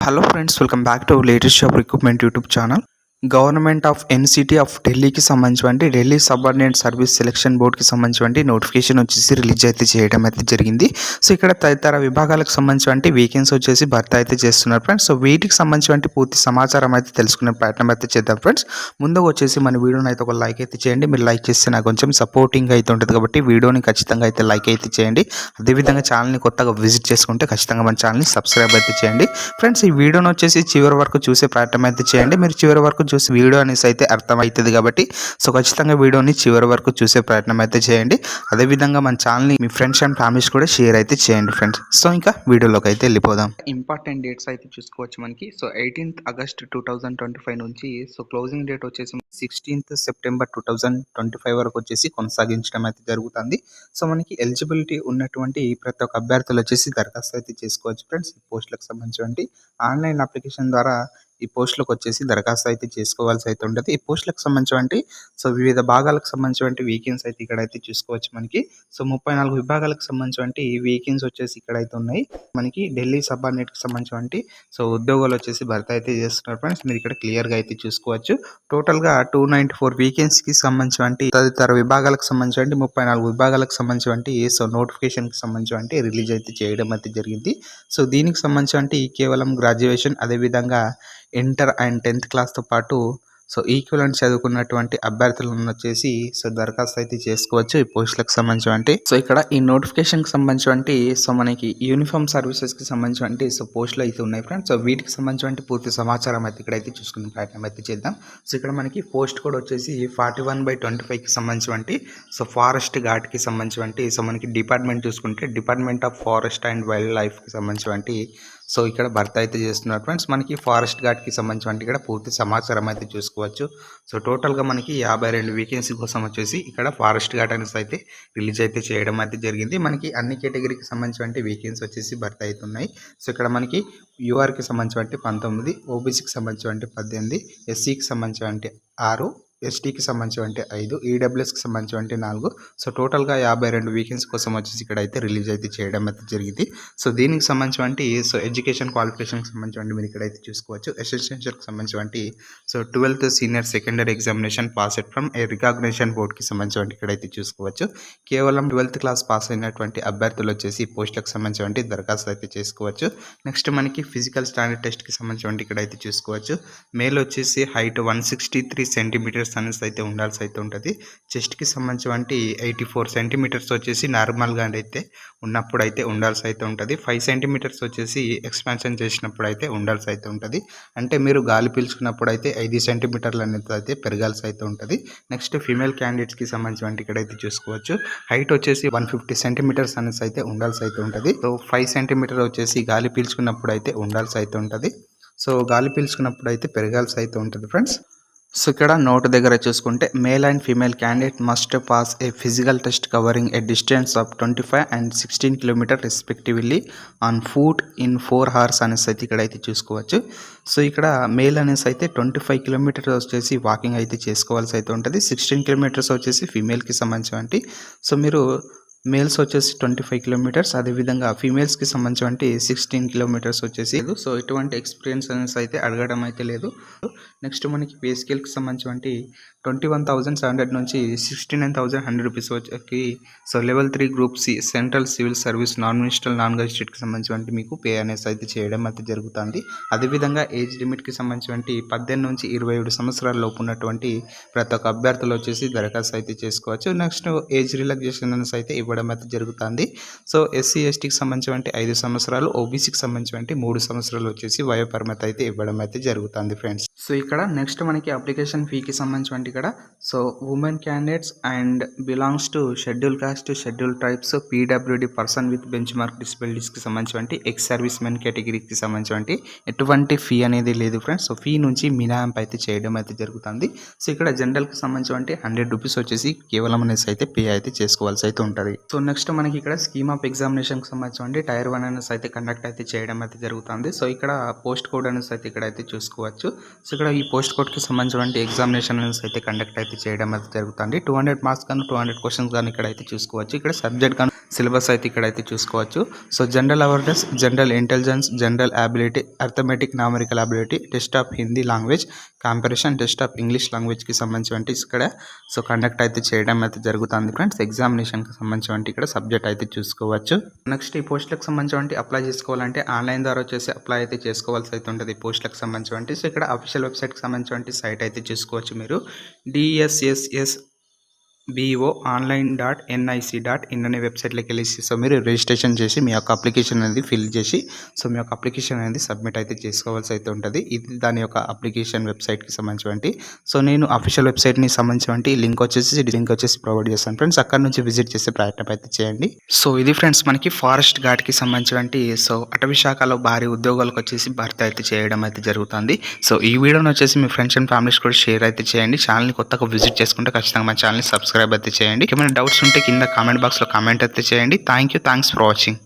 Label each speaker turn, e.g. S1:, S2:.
S1: Hello friends welcome back to latest shop recruitment YouTube channel government of NCT of ఢిల్లీకి సంబంధించి Delhi subordinate service selection బోర్డ్కి సంబంధించి notification వచ్చేసి release అయితే చేయడం అయితే జరిగింది. సో ఇక్కడ తదితర విభాగాలకు సంబంధించి వేకెన్సీ వచ్చేసి భర్త అయితే చేస్తున్నారు ఫ్రెండ్స్. సో వీటికి సంబంధించి పూర్తి సమాచారం అయితే తెలుసుకునే ప్రయత్నం అయితే చేద్దాం ఫ్రెండ్స్. ముందుగా వచ్చేసి మన వీడియోని అయితే ఒక లైక్ అయితే చేయండి. మీరు లైక్ చేస్తే నాకు కొంచెం సపోర్టింగ్ అయితే ఉంటుంది కాబట్టి వీడియోని ఖచ్చితంగా అయితే లైక్ అయితే చేయండి. అదేవిధంగా ఛానల్ని కొత్తగా విజిట్ చేసుకుంటే ఖచ్చితంగా మన ఛానల్ని సబ్స్క్రైబ్ అయితే చేయండి. ఫ్రెండ్స్ ఈ వీడియోని వచ్చేసి చివరి వరకు చూసే ప్రయత్నం అయితే చేయండి. మీరు చివరి వరకు చూసి వీడియో అనేసి అయితే అర్థమవుతుంది కాబట్టి సో ఖచ్చితంగా వీడియోని చివరి వరకు చూసే ప్రయత్నం అయితే చేయండి. అదేవిధంగా మన ఛానల్ని మీ ఫ్రెండ్స్ అండ్ ఫ్యామిలీస్ కూడా షేర్ అయితే చేయండి ఫ్రెండ్స్. సో ఇంకా వీడియోలోకి అయితే వెళ్ళిపోదాం. ఇంపార్టెంట్ డేట్స్ అయితే చూసుకోవచ్చు మనకి. So eighteenth August two thousand twenty five నుంచి సో క్లోజింగ్ డేట్ వచ్చేసి sixteenth September two thousand twenty five వరకు వచ్చేసి కొనసాగించడం అయితే జరుగుతుంది. సో మనకి ఎలిజిబిలిటీ ఉన్నటువంటి ప్రతి ఒక్క అభ్యర్థులు వచ్చేసి దరఖాస్తు అయితే చేసుకోవచ్చు ఫ్రెండ్స్ పోస్టులకు సంబంధించి ఆన్లైన్ అప్లికేషన్ ద్వారా ఈ పోస్టులకు వచ్చేసి దరఖాస్తు అయితే చేసుకోవాల్సి అయితే ఉంటుంది. ఈ పోస్టులకు సంబంధించినటువంటి సో వివిధ భాగాలకు సంబంధించినటువంటి వీకెన్స్ అయితే ఇక్కడ అయితే చూసుకోవచ్చు మనకి. సో ముప్పై నాలుగు విభాగాలకు సంబంధించినటువంటి వీకెన్స్ వచ్చేసి ఇక్కడ అయితే ఉన్నాయి. మనకి ఢిల్లీ సబార్డినేట్కి సంబంధించినటువంటి సో ఉద్యోగాలు వచ్చేసి భర్త అయితే చేస్తున్నారు ఫ్రెండ్స్. మీరు ఇక్కడ క్లియర్గా అయితే చూసుకోవచ్చు. టోటల్గా టూ నైంటీ ఫోర్ వీకెన్స్కి సంబంధించినటువంటి తదితర విభాగాలకు సంబంధించినటువంటి ముప్పై నాలుగు విభాగాలకు సంబంధించినటువంటి సో నోటిఫికేషన్కి సంబంధించినటువంటి రిలీజ్ అయితే చేయడం అయితే జరిగింది. సో దీనికి సంబంధించినటువంటి కేవలం గ్రాడ్యుయేషన్ అదేవిధంగా ఇంటర్ అండ్ టెన్త్ క్లాస్తో పాటు సో ఈక్వలెంట్ చదువుకున్నటువంటి అభ్యర్థులను వచ్చేసి సో దరఖాస్తు అయితే చేసుకోవచ్చు ఈ పోస్టులకు సంబంధించి సో ఇక్కడ ఈ నోటిఫికేషన్కి సంబంధించి సో మనకి యూనిఫామ్ సర్వీసెస్కి సంబంధించి సో పోస్టులు అయితే ఉన్నాయి ఫ్రెండ్స్. సో వీటికి సంబంధించి పూర్తి సమాచారం అయితే ఇక్కడైతే చూసుకునే ప్రయత్నం అయితే చేద్దాం. సో ఇక్కడ మనకి పోస్ట్ కోడ్ వచ్చేసి ఫార్టీ వన్ బై ట్వంటీ ఫైవ్కి సంబంధించి సో ఫారెస్ట్ ఘాట్కి సంబంధించి సో మనకి డిపార్ట్మెంట్ చూసుకుంటే department of forest and wild లైఫ్కి సంబంధించి సో ఇక్కడ భర్త అయితే చేస్తున్నారు ఫ్రెండ్స్ మనకి ఫారెస్ట్ గార్డ్కి సంబంధించిన ఇక్కడ పూర్తి సమాచారం అయితే చూసుకోవచ్చు. సో టోటల్గా మనకి యాభై రెండు వేకెన్సీ కోసం వచ్చేసి ఇక్కడ ఫారెస్ట్ గార్డ్ అనేసి అయితే రిలీజ్ అయితే చేయడం అయితే జరిగింది. మనకి అన్ని కేటగిరీకి సంబంధించి వేకెన్సీ వచ్చేసి భర్త అయితే ఉన్నాయి. సో ఇక్కడ మనకి యూఆర్కి సంబంధించి పంతొమ్మిది ఓబీసీకి సంబంధించి పద్దెనిమిది ఎస్సీకి సంబంధించి ఆరు ఎస్టీకి సంబంధించి అంటే ఐదు ఈడబ్ల్యూఎస్కి సంబంధించి అంటే నాలుగు. సో టోటల్గా యాభై రెండు వీకెండ్స్ కోసం వచ్చేసి ఇక్కడ అయితే రిలీజ్ అయితే చేయడం అయితే జరిగింది. సో దీనికి సంబంధించి అంటే సో ఎడ్యుకేషన్ క్వాలిఫికేషన్కి సంబంధించి అంటే మీరు ఇక్కడైతే చూసుకోవచ్చు. ఎస్ఎస్ఎన్షియల్కి సంబంధించి so twelfth senior secondary examination pass at from a recognition బోర్డ్కి సంబంధించి అంటే ఇక్కడైతే చూసుకోవచ్చు. కేవలం ట్వెల్త్ క్లాస్ పాస్ అయినటువంటి అభ్యర్థులు వచ్చేసి పోస్టులకు సంబంధించి దరఖాస్తు అయితే చేసుకోవచ్చు. నెక్స్ట్ మనకి ఫిజికల్ స్టాండర్డ్ టెస్ట్కి సంబంధించి ఇక్కడ ఇక్కడైతే చూసుకోవచ్చు. మేల్ వచ్చేసి height one sixty three centimetres centimetres అనేసి అయితే ఉండాల్సి అయితే ఉంటుంది. చెస్ట్కి సంబంధించి ఎయిటీ ఫోర్ సెంటీమీటర్స్ వచ్చేసి నార్మల్గా అయితే ఉన్నప్పుడు అయితే ఉండాల్సి అయితే ఉంటుంది. ఫైవ్ సెంటీమీటర్స్ వచ్చేసి ఎక్స్పాన్షన్ చేసినప్పుడు అయితే ఉండాల్సి అయితే ఉంటుంది. అంటే మీరు గాలి పీల్చుకున్నప్పుడు అయితే ఐదు సెంటీమీటర్లు అనేది అయితే పెరగాల్సి అయితే ఉంటుంది. నెక్స్ట్ ఫీమేల్ క్యాండిడేట్స్కి సంబంధించి ఇక్కడైతే చూసుకోవచ్చు. హైట్ వచ్చేసి వన్ ఫిఫ్టీ సెంటీమీటర్స్ అనేసి అయితే ఉండాల్సి అయితే ఉంటుంది. సో ఫైవ్ సెంటీమీటర్ వచ్చేసి గాలి పీల్చుకున్నప్పుడు అయితే ఉండాల్సి అయితే ఉంటుంది. సో గాలి పీల్చుకున్నప్పుడు అయితే పెరగాల్సి అయితే ఉంటుంది ఫ్రెండ్స్. సో ఇక్కడ నోట్ దగ్గర చూసుకుంటే male and female candidate must pass a physical test covering a distance of twenty five and sixteen kilometre respectively on foot in four hours అనేసి అయితే ఇక్కడ అయితే చూసుకోవచ్చు. సో ఇక్కడ మేల్ అనేసి అయితే ట్వంటీ ఫైవ్ కిలోమీటర్స్ వచ్చేసి వాకింగ్ అయితే చేసుకోవాల్సి అయితే ఉంటుంది. సిక్స్టీన్ కిలోమీటర్స్ వచ్చేసి ఫీమేల్కి సంబంధించి సో మీరు మేల్స్ వచ్చేసి ట్వంటీ ఫైవ్ కిలోమీటర్స్. అదేవిధంగా ఫీమేల్స్కి సంబంధించి సిక్స్టీన్ కిలోమీటర్స్ వచ్చేసి. సో ఎటువంటి ఎక్స్పీరియన్స్ అనేసి అయితే అడగడం అయితే లేదు. నెక్స్ట్ మనకి పే స్కేల్కి సంబంధించి twenty one thousand seven hundred నుంచి sixty nine thousand hundred rupees వచ్చి so level three group C central civil service non ministerial non గజిస్ట్రేట్కి సంబంధించి మీకు పే అనేసి అయితే చేయడం అయితే జరుగుతుంది. అదేవిధంగా ఏజ్ లిమిట్కి సంబంధించి పద్దెనిమిది నుంచి ఇరవై ఏడు సంవత్సరాల లోపు ఉన్నటువంటి ప్రతి ఒక్క అభ్యర్థులు వచ్చేసి దరఖాస్తు అయితే చేసుకోవచ్చు. నెక్స్ట్ ఏజ్ రిలాక్సేషన్ అనేసి అయితే ఇవ్వడం అయితే జరుగుతుంది. సో ఎస్సీ ఎస్టీకి సంబంధించి ఐదు సంవత్సరాలు ఓబీసీకి సంబంధించి మూడు సంవత్సరాలు వచ్చేసి వయోపరిమితి అయితే ఇవ్వడం అయితే జరుగుతుంది ఫ్రెండ్స్. సో ఇక్కడ నెక్స్ట్ మనకి అప్లికేషన్ ఫీకి సంబంధించి ఇక్కడ. So women candidates and belongs to schedule caste schedule tribes PWD person with benchmark డిసబిలిటీస్కి సంబంధించి ఎక్స్ సర్వీస్ మెన్ కేటగిరీకి సంబంధించి ఎటువంటి ఫీ అనేది లేదు ఫ్రెండ్స్ సో ఫీ నుంచి మినాయింపు అయితే చేయడం అయితే జరుగుతుంది. సో ఇక్కడ జనరల్కి సంబంధించి హండ్రెడ్ రూపీస్ వచ్చేసి కేవలం అనేసి అయితే పే అయితే చేసుకోవాల్సి అయితే ఉంటుంది. సో నెక్స్ట్ మనకి ఇక్కడ స్కీమ్ ఆఫ్ ఎగ్జామినేషన్కి సంబంధించి టైర్ వన్ అనేసి అయితే కండక్ట్ అయితే చేయడం అయితే జరుగుతుంది. సో ఇక్కడ పోస్ట్ కోడ్ అనేసి అయితే ఇక్కడ అయితే చూసుకోవచ్చు. సో ఇక్కడ ఈ పోస్ట్ కోడ్కి సంబంధించిన ఎగ్జామినేషన్ అనేసి అయితే కండక్ట్ అయితే చేయడం అయితే జరుగుతుంది. టూ హండ్రెడ్ మార్క్స్ కానీ టూ హండ్రెడ్ క్వశ్చన్స్ కానీ ఇక్కడ అయితే చూసుకోవచ్చు. ఇక్కడ సబ్జెక్ట్ కానీ సిలబస్ అయితే ఇక్కడైతే చూసుకోవచ్చు. So general awareness general intelligence general ability arithmetic numerical ability test of Hindi language competition test of English లాంగ్వేజ్కి సంబంధించి ఇక్కడ. సో కండక్ట్ అయితే చేయడం అయితే జరుగుతుంది ఫ్రెండ్స్. ఎగ్జామినేషన్కి సంబంధించి ఇక్కడ సబ్జెక్ట్ అయితే చూసుకోవచ్చు. నెక్స్ట్ ఈ పోస్టులకు సంబంధించి అప్లై చేసుకోవాలంటే ఆన్లైన్ ద్వారా వచ్చేసి అప్లై అయితే చేసుకోవాల్సి అయితే ఉంటుంది ఈ పోస్టులకు సంబంధించి సో ఇక్కడ అఫీషియల్ వెబ్సైట్కి సంబంధించి సైట్ అయితే చూసుకోవచ్చు మీరు. DSSS BO online dot NIC dot in అనే వెబ్సైట్లోకి వెళ్ళేసి సో మీరు రిజిస్ట్రేషన్ చేసి మీ యొక్క అప్లికేషన్ అనేది ఫిల్ చేసి సో మీ యొక్క అప్లికేషన్ అనేది సబ్మిట్ అయితే చేసుకోవాల్సి అయితే ఉంటుంది. ఇది దాని యొక్క అప్లికేషన్ వెబ్సైట్కి సంబంధించి సో నేను అఫీషియల్ వెబ్సైట్ని సంబంధించి లింక్ వచ్చేసి లింక్ వచ్చేసి ప్రొవైడ్ చేస్తాను. ఫ్రెండ్స్ అక్కడ నుంచి విజిట్ చేసే ప్రయత్నం అయితే చేయండి. సో ఇది ఫ్రెండ్స్ మనకి ఫారెస్ట్ గార్డ్కి సంబంధించి సో అటవీ శాఖలో భారీ ఉద్యోగాలకు వచ్చేసి భర్తీ అయితే చేయడం అయితే జరుగుతుంది. సో ఈ వీడియోని వచ్చేసి మీ ఫ్రెండ్స్ అండ్ ఫ్యామిలీస్ కూడా షేర్ అయితే చేయండి. ఛానల్ని కొత్తగా విజిట్ చేసుకుంటే ఖచ్చితంగా మా ఛానల్ని సబ్స్క్రైబ్ అయితే చేయండి. ఏమైనా డౌట్స్ ఉంటే కింద కామెంట్ బాక్స్లో కామెంట్ అయితే చేయండి. Thank you thanks for watching